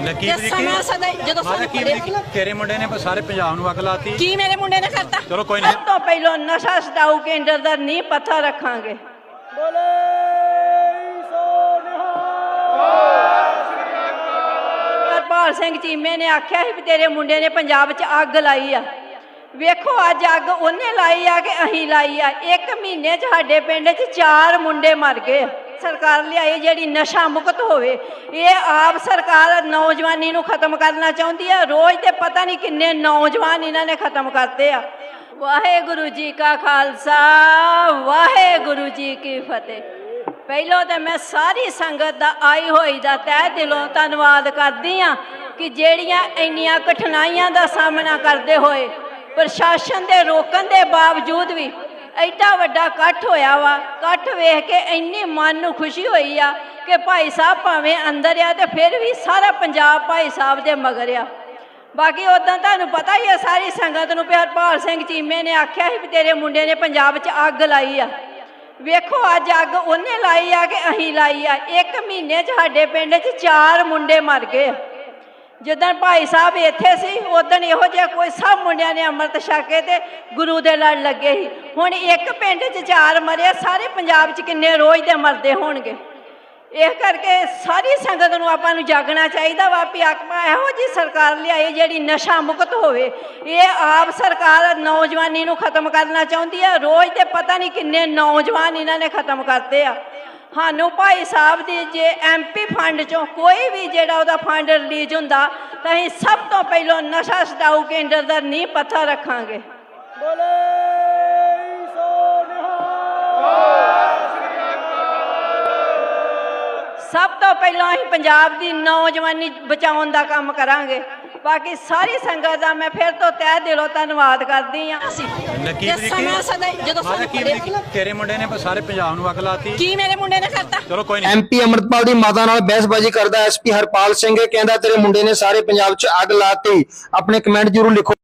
ਨਕੀਬ ਤੇ ਸਮਾਂ ਸਦਾ ਜਦੋਂ ਮਾਤਾ ਸਾਨੂੰ ਕੀ ਤੇਰੇ ਮੁੰਡੇ ਨੇ ਸਾਰੇ ਪੰਜਾਬ ਨੂੰ ਅੱਗ ਲਾਤੀ ਕੀ ਮੇਰੇ ਮੁੰਡੇ ਨੇ ਕਰਤਾ? ਚਲੋ ਕੋਈ ਨਹੀਂ। ਤੋਂ ਪਹਿਲਾਂ ਨਸ਼ਾ ਛਡਾਊ ਕੇਂਦਰ ਦਾ ਨੀਂਹ ਪੱਥਰ ਰੱਖਾਂਗੇ। ਹਰਪਾਲ ਸਿੰਘ ਚੀਮੇ ਨੇ ਆਖਿਆ ਸੀ ਵੀ ਤੇਰੇ ਮੁੰਡੇ ਨੇ ਪੰਜਾਬ 'ਚ ਅੱਗ ਲਾਈ ਆ। ਵੇਖੋ ਅੱਜ ਅੱਗ ਉਹਨੇ ਲਾਈ ਆ ਕਿ ਅਸੀਂ ਲਾਈ ਆ? ਇੱਕ ਮਹੀਨੇ 'ਚ ਸਾਡੇ ਪਿੰਡ 'ਚ ਚਾਰ ਮੁੰਡੇ ਮਰ ਗਏ ਆ। ਸਰਕਾਰ ਲਿਆਈ ਜਿਹੜੀ ਨਸ਼ਾ ਮੁਕਤ ਹੋਵੇ, ਇਹ ਆਪ ਸਰਕਾਰ ਨੌਜਵਾਨੀ ਨੂੰ ਖਤਮ ਕਰਨਾ ਚਾਹੁੰਦੀ ਆ। ਰੋਜ਼ ਤੇ ਪਤਾ ਨਹੀਂ ਕਿੰਨੇ ਨੌਜਵਾਨ ਇਹਨਾਂ ਨੇ ਖਤਮ ਕਰਤੇ ਆ। ਵਾਹਿਗੁਰੂ ਜੀ ਕਾ ਖਾਲਸਾ, ਵਾਹਿਗੁਰੂ ਜੀ ਕੀ ਫਤਿਹ। ਪਹਿਲਾਂ ਤਾਂ ਮੈਂ ਸਾਰੀ ਸੰਗਤ ਦਾ ਆਈ ਹੋਈ ਦਾ ਤਹਿ ਦਿਲੋਂ ਧੰਨਵਾਦ ਕਰਦੀ ਆ ਕਿ ਜਿਹੜੀਆਂ ਇੰਨੀਆਂ ਕਠਿਨਾਈਆਂ ਦਾ ਸਾਹਮਣਾ ਕਰਦੇ ਹੋਏ, ਪ੍ਰਸ਼ਾਸਨ ਦੇ ਰੋਕਣ ਦੇ ਬਾਵਜੂਦ ਵੀ ਐਡਾ ਵੱਡਾ ਇਕੱਠ ਹੋਇਆ ਵਾ, ਇਕੱਠ ਵੇਖ ਕੇ ਇੰਨੀ ਮਨ ਨੂੰ ਖੁਸ਼ੀ ਹੋਈ ਆ ਕਿ ਭਾਈ ਸਾਹਿਬ ਭਾਵੇਂ ਅੰਦਰ ਆ ਤੇ ਫਿਰ ਵੀ ਸਾਰਾ ਪੰਜਾਬ ਭਾਈ ਸਾਹਿਬ ਦੇ ਮਗਰ ਆ। ਬਾਕੀ ਉਦਾਂ ਤੁਹਾਨੂੰ ਪਤਾ ਹੀ ਆ, ਸਾਰੀ ਸੰਗਤ ਨੂੰ ਵੀ ਹਰਪਾਲ ਸਿੰਘ ਚੀਮੇ ਨੇ ਆਖਿਆ ਸੀ ਵੀ ਤੇਰੇ ਮੁੰਡੇ ਨੇ ਪੰਜਾਬ 'ਚ ਅੱਗ ਲਾਈ ਆ। ਵੇਖੋ ਅੱਜ ਅੱਗ ਉਹਨੇ ਲਾਈ ਆ ਕਿ ਅਸੀਂ ਲਾਈ ਆ, ਇੱਕ ਮਹੀਨੇ 'ਚ ਸਾਡੇ ਪਿੰਡ 'ਚ ਚਾਰ ਮੁੰਡੇ ਮਰ ਗਏ ਆ। ਜਿੱਦਣ ਭਾਈ ਸਾਹਿਬ ਇੱਥੇ ਸੀ, ਉਦੋਂ ਇਹੋ ਜਿਹਾ ਕੋਈ ਸਭ ਮੁੰਡਿਆਂ ਨੇ ਅੰਮ੍ਰਿਤ ਛਕ ਕੇ ਤੇ ਗੁਰੂ ਦੇ ਲੜ ਲੱਗੇ ਸੀ। ਹੁਣ ਇੱਕ ਪਿੰਡ 'ਚ ਚਾਰ ਮਰੇ ਸਾਰੇ ਪੰਜਾਬ 'ਚ ਕਿੰਨੇ ਰੋਜ਼ ਦੇ ਮਰਦੇ ਹੋਣਗੇ। ਇਸ ਕਰਕੇ ਸਾਰੀ ਸੰਗਤ ਨੂੰ ਆਪਾਂ ਨੂੰ ਜਾਗਣਾ ਚਾਹੀਦਾ ਵਾ ਵੀ ਆਪਾਂ ਇਹੋ ਜੀ ਸਰਕਾਰ ਲਿਆਏ ਜਿਹੜੀ ਨਸ਼ਾ ਮੁਕਤ ਹੋਵੇ। ਇਹ ਆਪ ਸਰਕਾਰ ਨੌਜਵਾਨੀ ਨੂੰ ਖਤਮ ਕਰਨਾ ਚਾਹੁੰਦੀ ਆ ਰੋਜ਼ ਤੇ ਪਤਾ ਨਹੀਂ ਕਿੰਨੇ ਨੌਜਵਾਨ ਇਹਨਾਂ ਨੇ ਖਤਮ ਕਰਤੇ ਆ। ਸਾਨੂੰ ਭਾਈ ਸਾਹਿਬ ਦੀ ਜੇ ਐਮਪੀ ਫੰਡ ਚੋਂ ਕੋਈ ਵੀ ਜਿਹੜਾ ਉਹਦਾ ਫੰਡ ਰਿਲੀਜ਼ ਹੁੰਦਾ ਤਾਂ ਅਸੀਂ ਸਭ ਤੋਂ ਪਹਿਲਾਂ ਨਸ਼ਾ ਛਡਾਊ ਕੇਂਦਰ ਦਾ ਨੀਂਹ ਪੱਥਰ ਰੱਖਾਂਗੇ। ਸਭ ਤੋਂ ਪਹਿਲਾਂ ਅਸੀਂ ਪੰਜਾਬ ਦੀ ਨੌਜਵਾਨੀ ਬਚਾਉਣ ਦਾ ਕੰਮ ਕਰਾਂਗੇ। ਬਾਕੀ ਸਾਰੀ ਸੰਗਤ ਦਾ ਮੈਂ ਫਿਰ ਤੋਂ ਤਹਿ ਦਿਲੋਂ ਧੰਨਵਾਦ ਕਰਦੀ ਹਾਂ। ਸੀ ਨਕੀਬ ਤੇ ਸਮਾਂ ਸਦਾ ਹੀ ਜਦੋਂ ਮਾਤਾ ਸਾਨੂੰ ਕੀ ਫੜਿਆ ਤੇਰੇ ਮੁੰਡੇ ਨੇ ਸਾਰੇ ਪੰਜਾਬ ਨੂੰ ਅੱਗ ਲਾਤੀ। ਕੀ ਮੇਰੇ ਮੁੰਡੇ ਨੇ ਕਰਤਾ? ਚਲੋ ਕੋਈ ਨਹੀਂ। ਐਮਪੀ ਅਮਰਤਪਾਲ ਦੀ ਮਾਤਾ ਨਾਲ ਬਹਿਸਬਾਜ਼ੀ ਕਰਦਾ ਐਸਪੀ ਹਰਪਾਲ ਸਿੰਘ ਕਹਿੰਦਾ ਤੇਰੇ ਮੁੰਡੇ ਨੇ ਸਾਰੇ ਪੰਜਾਬ 'ਚ ਅੱਗ ਲਾਤੀ। ਆਪਣੇ ਕਮੈਂਟ ਜ਼ਰੂਰ ਲਿਖੋ।